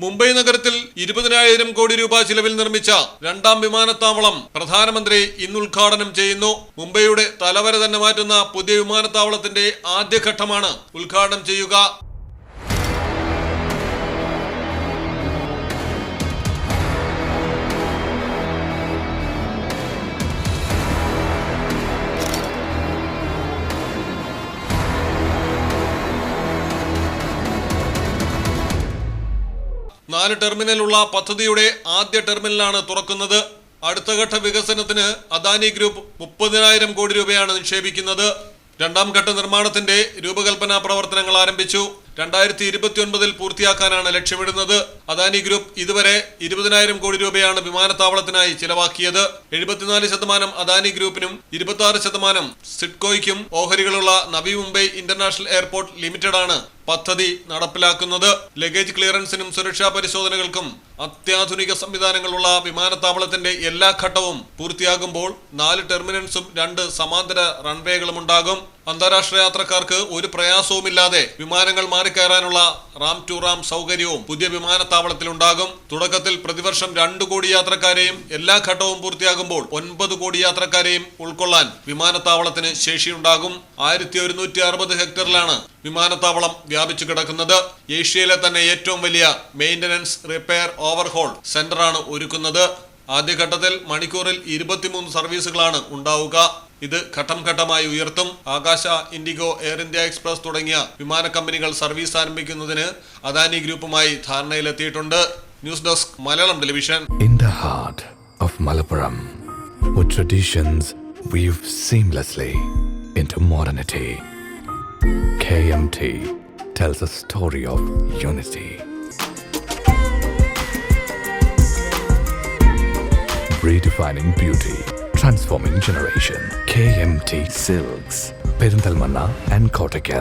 മുംബൈ നഗരത്തിൽ ഇരുപതിനായിരം കോടി രൂപ ചിലവിൽ നിർമ്മിച്ച രണ്ടാം വിമാനത്താവളം പ്രധാനമന്ത്രി ഇന്ന് ഉദ്ഘാടനം ചെയ്യുന്നു. മുംബൈയുടെ തലവര തന്നെ മാറ്റുന്ന പുതിയ വിമാനത്താവളത്തിന്റെ ആദ്യഘട്ടമാണ് ഉദ്ഘാടനം ചെയ്യുക. നാല് ടെർമിനലുള്ള പദ്ധതിയുടെ ആദ്യ ടെർമിനലാണ് തുറക്കുന്നത്. അടുത്ത ഘട്ട വികസനത്തിന് അദാനി ഗ്രൂപ്പ് മുപ്പതിനായിരം കോടി രൂപയാണ് നിക്ഷേപിക്കുന്നത്. രണ്ടാം ഘട്ട നിർമ്മാണത്തിന്റെ രൂപകൽപ്പന പ്രവർത്തനങ്ങൾ ആരംഭിച്ചു. രണ്ടായിരത്തി ഇരുപത്തിയൊൻപതിൽ പൂർത്തിയാക്കാനാണ് ലക്ഷ്യമിടുന്നത്. അദാനി ഗ്രൂപ്പ് ഇതുവരെ ഇരുപതിനായിരം കോടി രൂപയാണ് വിമാനത്താവളത്തിനായി ചിലവാക്കിയത്. എഴുപത്തിനാല് ശതമാനം അദാനി ഗ്രൂപ്പിനും ഇരുപത്തി ആറ് ശതമാനം സിഡ്കോയ്ക്കും ഓഹരികളുള്ള Navi Mumbai international airport limited ആണ് പദ്ധതി നടപ്പിലാക്കുന്നത്. ലഗേജ് ക്ലിയറൻസിനും സുരക്ഷാ പരിശോധനകൾക്കും അത്യാധുനിക സംവിധാനങ്ങളുള്ള വിമാനത്താവളത്തിന്റെ എല്ലാ ഘട്ടവും പൂർത്തിയാകുമ്പോൾ നാല് ടെർമിനൽസും രണ്ട് സമാന്തര റൺവേകളും ഉണ്ടാകും. അന്താരാഷ്ട്ര യാത്രക്കാർക്ക് ഒരു പ്രയാസവുമില്ലാതെ വിമാനങ്ങൾ മാറിക്കയറാനുള്ള റാം ടു റാം സൗകര്യവും പുതിയ വിമാനത്താവളത്തിൽ ഉണ്ടാകും. തുടക്കത്തിൽ പ്രതിവർഷം രണ്ടു കോടി യാത്രക്കാരെയും എല്ലാ ഘട്ടവും പൂർത്തിയാകുമ്പോൾ ഒൻപത് കോടി യാത്രക്കാരെയും ഉൾക്കൊള്ളാൻ വിമാനത്താവളത്തിന് ശേഷിയുണ്ടാകും. ആയിരത്തി ഒരുന്നൂറ്റി അറുപത് ഹെക്ടറിലാണ് വിമാനത്താവളം വ്യാപിച്ചു കിടക്കുന്നത്. ഏഷ്യയിലെ തന്നെ ഏറ്റവും വലിയ മെയിന്റനൻസ് റിപ്പയർ ഓവർഹോൾ സെന്ററാണ് ഒരുക്കുന്നത്. ആദ്യഘട്ടത്തിൽ മണിക്കൂറിൽ ഇരുപത്തിമൂന്ന് സർവീസുകളാണ് ഉണ്ടാവുക. ഇത് ഘട്ടം ഘട്ടമായി ഉയർത്തും. ആകാശ ഇൻഡിഗോ എയർ ഇന്ത്യ എക്സ്പ്രസ് തുടങ്ങിയ വിമാന കമ്പനികൾ സർവീസ് ആരംഭിക്കുന്നതിന് അദാനി ഗ്രൂപ്പുമായി ധാരണയിലെത്തിയിട്ടുണ്ട്. News desk Malayalam television. In the heart of Malappuram traditions weave seamlessly into modernity K M T tells a story of unity Redefining beauty. Transforming generation. KMT Silks, Perindalmanna and Kottakkal.